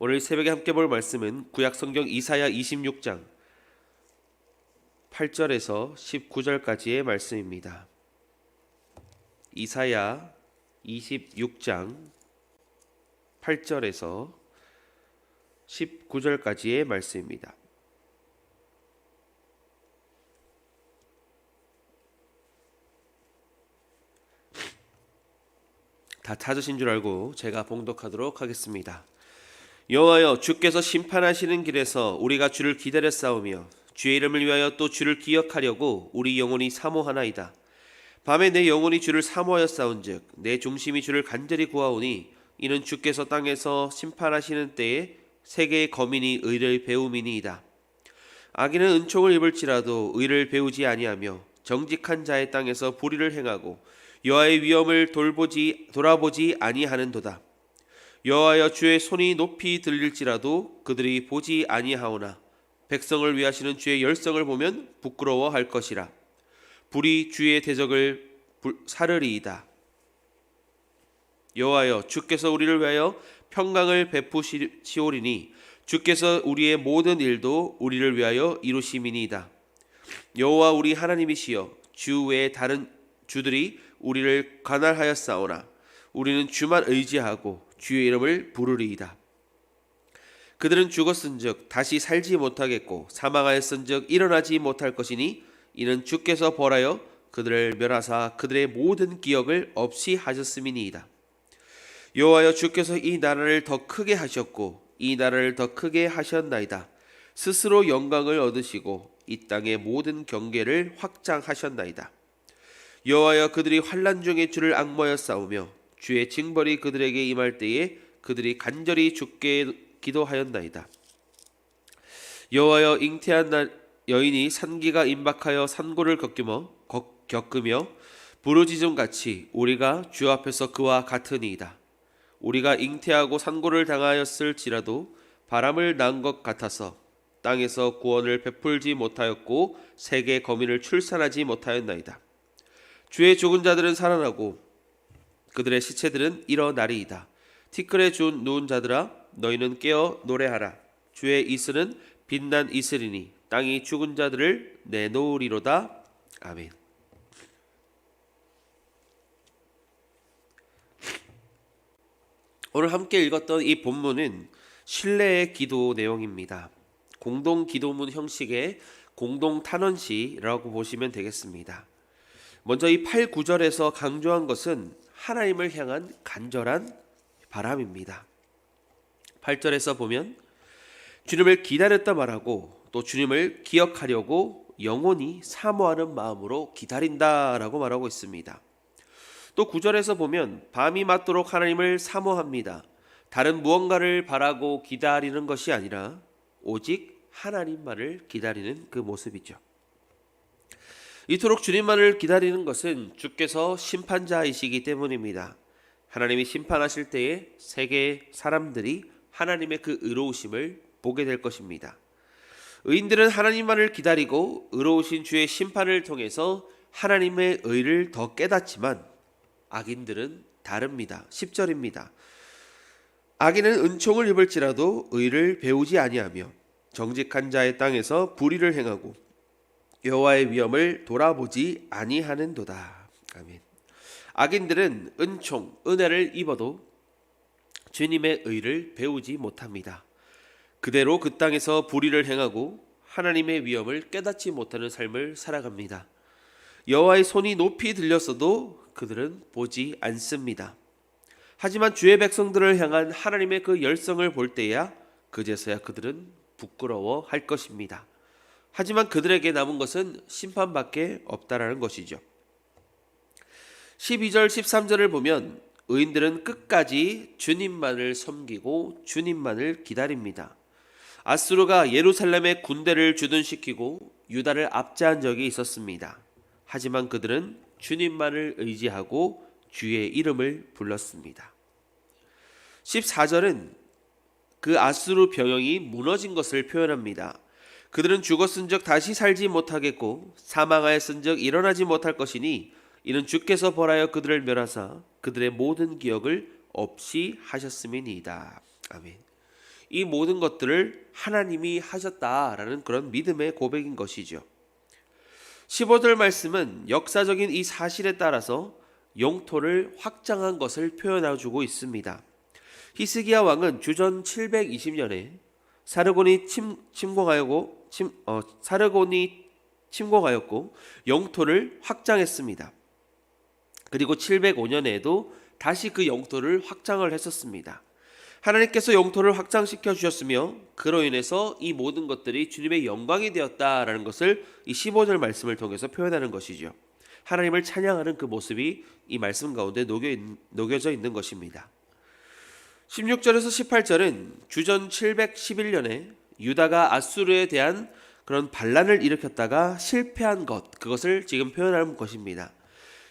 오늘 새벽에 함께 볼 말씀은 구약 성경 이사야 26장 8절에서 19절까지의 말씀입니다. 이사야 26장 8절에서 19절까지의 말씀입니다. 다 찾으신 줄 알고 제가 봉독하도록 하겠습니다. 여호와여 주께서 심판하시는 길에서 우리가 주를 기다려 싸우며 주의 이름을 위하여 또 주를 기억하려고 우리 영혼이 사모하나이다. 밤에 내 영혼이 주를 사모하여 싸운즉 내 중심이 주를 간절히 구하오니 이는 주께서 땅에서 심판하시는 때에 세계의 거민이 의를 배움이니이다. 악인은 은총을 입을지라도 의를 배우지 아니하며 정직한 자의 땅에서 불의를 행하고 여호와의 위엄을 돌보지 돌아보지 아니하는도다. 여호와여 주의 손이 높이 들릴지라도 그들이 보지 아니하오나 백성을 위하시는 주의 열성을 보면 부끄러워할 것이라. 불이 주의 대적을 불- 사르리이다. 여호와여 주께서 우리를 위하여 평강을 베푸시오리니 주께서 우리의 모든 일도 우리를 위하여 이루심이니이다. 여호와 우리 하나님이시여 주 외에 다른 주들이 우리를 관할하여 싸우나 우리는 주만 의지하고 주의 이름을 부르리이다. 그들은 죽었은즉 다시 살지 못하겠고 사망하였은즉 일어나지 못할 것이니 이는 주께서 벌하여 그들을 멸하사 그들의 모든 기억을 없이 하셨음이니이다. 여호와여 주께서 이 나라를 더 크게 하셨고 이 나라를 더 크게 하셨나이다. 스스로 영광을 얻으시고 이 땅의 모든 경계를 확장하셨나이다. 여호와여 그들이 환란 중에 주를 악모하여 싸우며 주의 징벌이 그들에게 임할 때에 그들이 간절히 죽게 기도하였나이다. 여호와여 잉태한 날 여인이 산기가 임박하여 산고를 겪으며 겪- 겪으며 부르짖음 같이 우리가 주 앞에서 그와 같으니이다. 우리가 잉태하고 산고를 당하였을지라도 바람을 난 것 같아서 땅에서 구원을 베풀지 못하였고 세계 거민을 출산하지 못하였나이다. 주의 죽은 자들은 살아나고 그들의 시체들은 일어나리이다. 티끌에 준 누운 자들아 너희는 깨어 노래하라. 주의 이슬은 빛난 이슬이니 땅이 죽은 자들을 내놓으리로다. 아멘. 오늘 함께 읽었던 이 본문은 신뢰의 기도 내용입니다. 공동 기도문 형식의 공동 탄원시라고 보시면 되겠습니다. 먼저 이 8, 9절에서 강조한 것은 하나님을 향한 간절한 바람입니다. 8절에서 보면 주님을 기다렸다 말하고 또 주님을 기억하려고 영원히 사모하는 마음으로 기다린다라고 말하고 있습니다. 또 9절에서 보면 밤이 맞도록 하나님을 사모합니다. 다른 무언가를 바라고 기다리는 것이 아니라 오직 하나님만을 기다리는 그 모습이죠. 이토록 주님만을 기다리는 것은 주께서 심판자이시기 때문입니다. 하나님이 심판하실 때에 세계 사람들이 하나님의 그 의로우심을 보게 될 것입니다. 의인들은 하나님만을 기다리고 의로우신 주의 심판을 통해서 하나님의 의를 더 깨닫지만 악인들은 다릅니다. 10절입니다. 악인은 은총을 입을지라도 의를 배우지 아니하며 정직한 자의 땅에서 불의를 행하고 여호와의 위엄을 돌아보지 아니하는도다. 아멘. 악인들은 은총, 은혜를 입어도 주님의 의를 배우지 못합니다. 그대로 그 땅에서 불의를 행하고 하나님의 위엄을 깨닫지 못하는 삶을 살아갑니다. 여호와의 손이 높이 들렸어도 그들은 보지 않습니다. 하지만 주의 백성들을 향한 하나님의 그 열성을 볼 때야 그제서야 그들은 부끄러워할 것입니다. 하지만 그들에게 남은 것은 심판밖에 없다라는 것이죠. 12절 13절을 보면 의인들은 끝까지 주님만을 섬기고 주님만을 기다립니다. 아수르가 예루살렘에 군대를 주둔시키고 유다를 압제한 적이 있었습니다. 하지만 그들은 주님만을 의지하고 주의 이름을 불렀습니다. 14절은 그 아수르 병영이 무너진 것을 표현합니다. 그들은 죽었은즉 다시 살지 못하겠고 사망하였은즉 일어나지 못할 것이니 이는 주께서 벌하여 그들을 멸하사 그들의 모든 기억을 없이 하셨음이니이다. 아멘. 이 모든 것들을 하나님이 하셨다라는 그런 믿음의 고백인 것이죠. 15절 말씀은 역사적인 이 사실에 따라서 영토를 확장한 것을 표현해 주고 있습니다. 히스기야 왕은 주전 720년에 사르곤이 침, 침공하였고 침, 어, 사르곤이 침공하였고 영토를 확장했습니다. 그리고 705년에도 다시 그 영토를 확장을 했었습니다. 하나님께서 영토를 확장시켜 주셨으며 그로 인해서 이 모든 것들이 주님의 영광이 되었다라는 것을 이 15절 말씀을 통해서 표현하는 것이죠. 하나님을 찬양하는 그 모습이 이 말씀 가운데 녹여 있, 녹여져 있는 것입니다. 16절에서 18절은 주전 711년에 유다가 아수르에 대한 그런 반란을 일으켰다가 실패한 것 그것을 지금 표현하는 것입니다.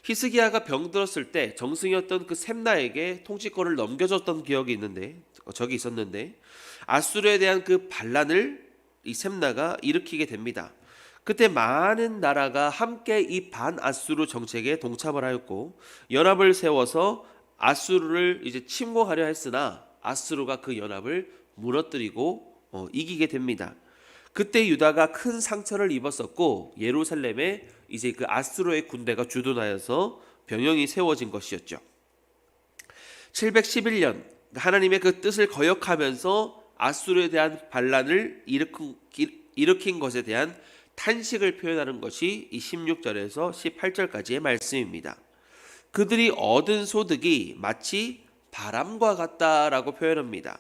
히스기야가 병들었을 때 정승이었던 그 셈나에게 통치권을 넘겨줬던 기억이 있는데 어, 적이 있었는데 아수르에 대한 그 반란을 이 셈나가 일으키게 됩니다. 그때 많은 나라가 함께 이 반아수르 정책에 동참을 하였고 연합을 세워서 아수르를 이제 침공하려 했으나 아수르가 그 연합을 무너뜨리고 어, 이기게 됩니다. 그때 유다가 큰 상처를 입었었고 예루살렘에 이제 그 아수르의 군대가 주둔하여서 병영이 세워진 것이었죠. 711년 하나님의 그 뜻을 거역하면서 아수르에 대한 반란을 일으킨, 것에 대한 탄식을 표현하는 것이 이 16절에서 18절까지의 말씀입니다. 그들이 얻은 소득이 마치 바람과 같다라고 표현합니다.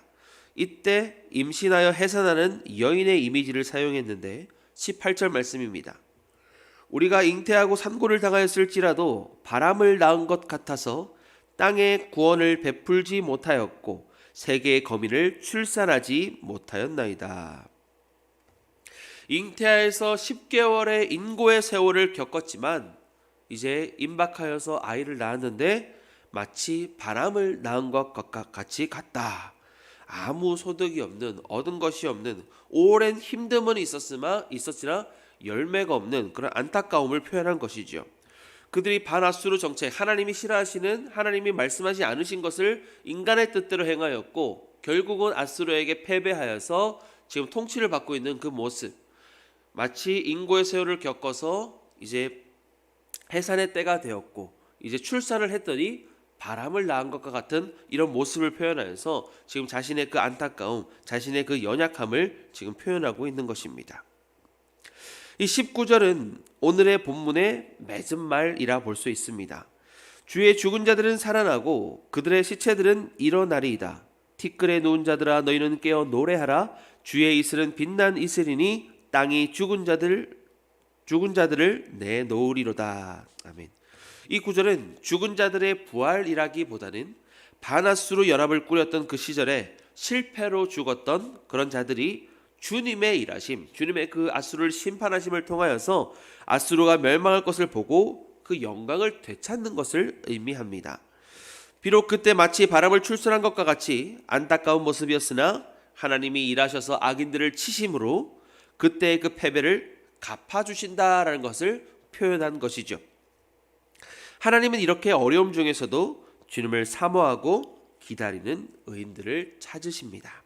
이때 임신하여 해산하는 여인의 이미지를 사용했는데 18절 말씀입니다. 우리가 잉태하고 산고를 당하였을지라도 바람을 낳은 것 같아서 땅에 구원을 베풀지 못하였고 세계의 거민을 출산하지 못하였나이다. 잉태하여서 10개월의 인고의 세월을 겪었지만 이제 임박하여서 아이를 낳았는데 마치 바람을 낳은 것 같이 같다. 아무 소득이 없는 얻은 것이 없는 오랜 힘듦은 있었으나 있었으나 열매가 없는 그런 안타까움을 표현한 것이죠. 그들이 반아수르 정책 하나님이 싫어하시는 하나님이 말씀하지 않으신 것을 인간의 뜻대로 행하였고 결국은 아수르에게 패배하여서 지금 통치를 받고 있는 그 모습 마치 인고의 세월을 겪어서 이제 해산의 때가 되었고 이제 출산을 했더니 바람을 낳은 것과 같은 이런 모습을 표현하여서 지금 자신의 그 안타까움, 자신의 그 연약함을 지금 표현하고 있는 것입니다. 이 19절은 오늘의 본문의 맺은 말이라 볼 수 있습니다. 주의 죽은 자들은 살아나고 그들의 시체들은 일어나리이다. 티끌에 누운 자들아 너희는 깨어 노래하라. 주의 이슬은 빛난 이슬이니 땅이 죽은 자들 죽은 자들을 내놓으리로다. 아멘. 이 구절은 죽은 자들의 부활이라기보다는 바나스로 연합을 꾸렸던 그 시절에 실패로 죽었던 그런 자들이 주님의 일하심, 주님의 그 아수르를 심판하심을 통하여서 아수르가 멸망할 것을 보고 그 영광을 되찾는 것을 의미합니다. 비록 그때 마치 바람을 출선한 것과 같이 안타까운 모습이었으나 하나님이 일하셔서 악인들을 치심으로 그때의 그 패배를 갚아주신다라는 것을 표현한 것이죠. 하나님은 이렇게 어려움 중에서도 주님을 사모하고 기다리는 의인들을 찾으십니다.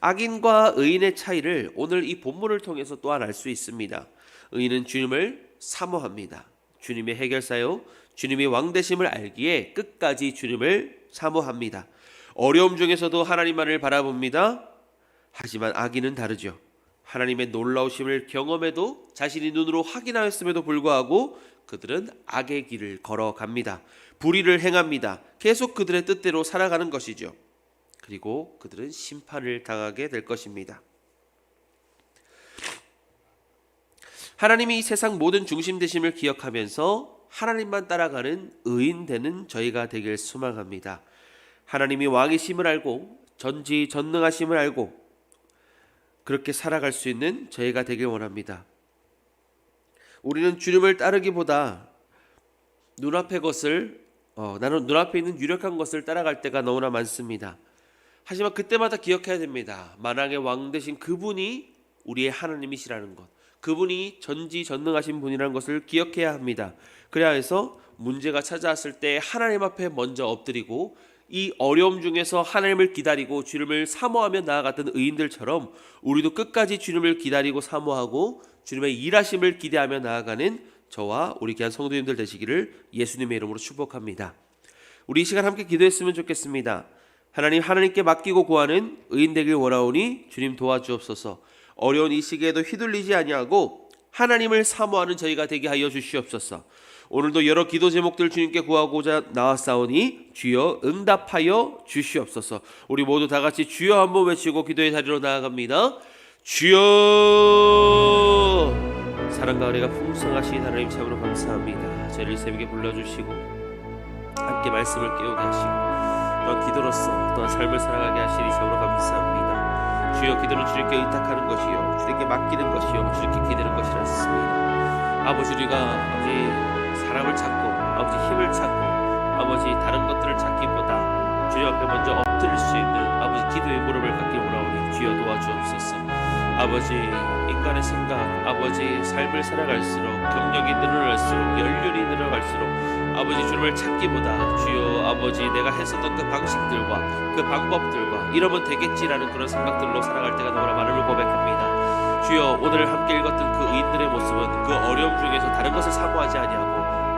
악인과 의인의 차이를 오늘 이 본문을 통해서 또한 알 수 있습니다. 의인은 주님을 사모합니다. 주님의 해결사요, 주님이 왕되심을 알기에 끝까지 주님을 사모합니다. 어려움 중에서도 하나님만을 바라봅니다. 하지만 악인은 다르죠. 하나님의 놀라우심을 경험해도 자신이 눈으로 확인하였음에도 불구하고 그들은 악의 길을 걸어갑니다. 불의를 행합니다. 계속 그들의 뜻대로 살아가는 것이죠. 그리고 그들은 심판을 당하게 될 것입니다. 하나님이 이 세상 모든 중심 되심을 기억하면서 하나님만 따라가는 의인 되는 저희가 되길 소망합니다. 하나님이 왕이심을 알고 전지 전능하심을 알고 그렇게 살아갈 수 있는 저희가 되길 원합니다. 우리는 주님을 따르기보다 눈앞의 것을 어, 나는 눈앞에 있는 유력한 것을 따라갈 때가 너무나 많습니다. 하지만 그때마다 기억해야 됩니다. 만왕의 왕 되신 그분이 우리의 하나님이시라는 것. 그분이 전지전능하신 분이라는 것을 기억해야 합니다. 그래야 해서 문제가 찾아왔을 때 하나님 앞에 먼저 엎드리고 이 어려움 중에서 하나님을 기다리고 주님을 사모하며 나아갔던 의인들처럼 우리도 끝까지 주님을 기다리고 사모하고 주님의 일하심을 기대하며 나아가는 저와 우리 귀한 성도님들 되시기를 예수님의 이름으로 축복합니다. 우리 이 시간 함께 기도했으면 좋겠습니다. 하나님 하나님께 맡기고 구하는 의인 되길 원하오니 주님 도와주옵소서. 어려운 이 시기에도 휘둘리지 아니하고 하나님을 사모하는 저희가 되게 하여 주시옵소서. 오늘도 여러 기도 제목들 주님께 구하고자 나왔사오니 주여 응답하여 주시옵소서. 우리 모두 다 같이 주여 한번 외치고 기도의 자리로 나아갑니다. 주여 사랑과 은혜가 풍성하신 하나님 참으로 감사합니다. 저희를 새벽에 불러주시고 함께 말씀을 깨우게 하시고 또한 기도로서 또한 삶을 살아가게 하시니 참으로 감사합니다. 주여 기도는 주님께 의탁하는 것이요 주님께 맡기는 것이요 주님께 기대는 것이라습니다. 아버지 우리가 아버지 사람을 찾고 아버지 힘을 찾고 아버지 다른 것들을 찾기보다 주님 앞에 먼저 엎드릴 수 있는 아버지 기도의 무릎을 갖기 원하오니 주여 도와주옵소서. 아버지 인간의 생각, 아버지 삶을 살아갈수록 경력이 늘어날수록 연륜이 늘어갈수록 아버지 주님을 찾기보다 주여 아버지 내가 했었던 그 방식들과 그 방법들과 이러면 되겠지라는 그런 생각들로 살아갈 때가 너무나 많음을 고백합니다. 주여 오늘 함께 읽었던 그 의인들의 모습은 그 어려움 중에서 다른 것을 사모하지 아니하고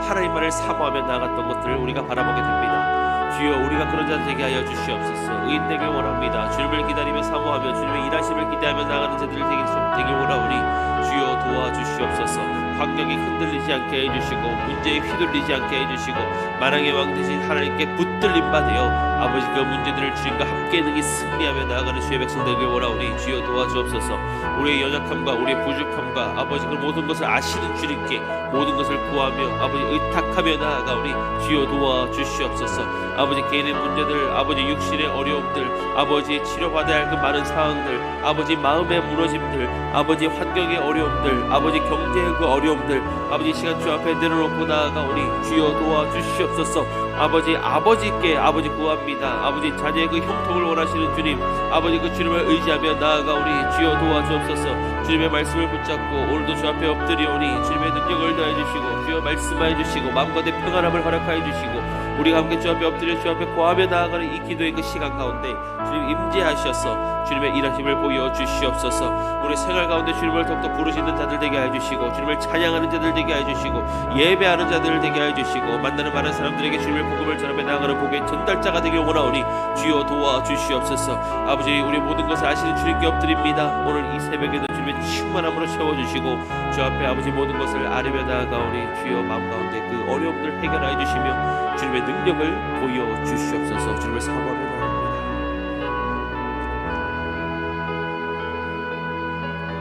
하나님만을 사모하며 나아갔던 것들을 우리가 바라보게 됩니다. 주여 우리가 그런 자 되게 하여 주시옵소서. 의인 되길 원합니다. 주님을 기다리며 사모하며 주님의 일하심을 기대하며 나가는 자들 되길 되길 원하오니 주여 도와주시옵소서. 환경이 흔들리지 않게 해주시고 문제에 휘둘리지 않게 해주시고 만왕의 왕 대신 하나님께 붙들림 받으여 아버지 그 문제들을 주님과 함께 능히 승리하며 나아가는 주의 백성 되길 원하오니 주여 도와주옵소서. 우리의 연약함과 우리의 부족함과 아버지 그 모든 것을 아시는 주님께 모든 것을 구하며 아버지 의탁하며 나아가오니 주여 도와 주시옵소서. 아버지 개인의 문제들, 아버지 육신의 어려움들, 아버지 치료받아야 할 그 많은 상황들, 아버지 마음의 무너짐들, 아버지 환경의 어려움들, 아버지 경제의 그 어려움들, 아버지 시간 주 앞에 내려놓고 나아가오니 주여 도와 주시옵소서. 아버지 아버지께 아버지 구합니다. 아버지 자녀의 그 형통을 원하시는 주님, 아버지 그 주님을 의지하며 나아가오니 주여 도와주옵소서. 주님의 말씀을 붙잡고 오늘도 주 앞에 엎드리오니 주님의 능력을 더해 주시고 주여 말씀하여 주시고 마음과 내 평안함을 허락하여 주시고 우리가 함께 주 앞에 엎드려 주 앞에 고하며 나아가는 이 기도의 그 시간 가운데 주님 임재하셔서 주님의 일하심을 보여 주시옵소서. 우리 생활 가운데 주님을 더욱더 부르시는 자들 되게 해 주시고 주님을 찬양하는 자들 되게 해 주시고 예배하는 자들 되게 해 주시고 만나는 많은 사람들에게 주님의 복음을 전하며 나아가는 복의 전달자가 되길 원하오니 주여 도와 주시옵소서. 아버지 우리 모든 것을 아시는 주님께 엎드립니다. 오늘 이 새벽에도 주님의 충만함으로 채워주시고 주 앞에 아버지 모든 것을 아뢰며 나아가오니 주여 마음 가운데 그 어려움들 해결하여 주시며 주님의 능력을 보여 주시옵소서. 주님을 사모하며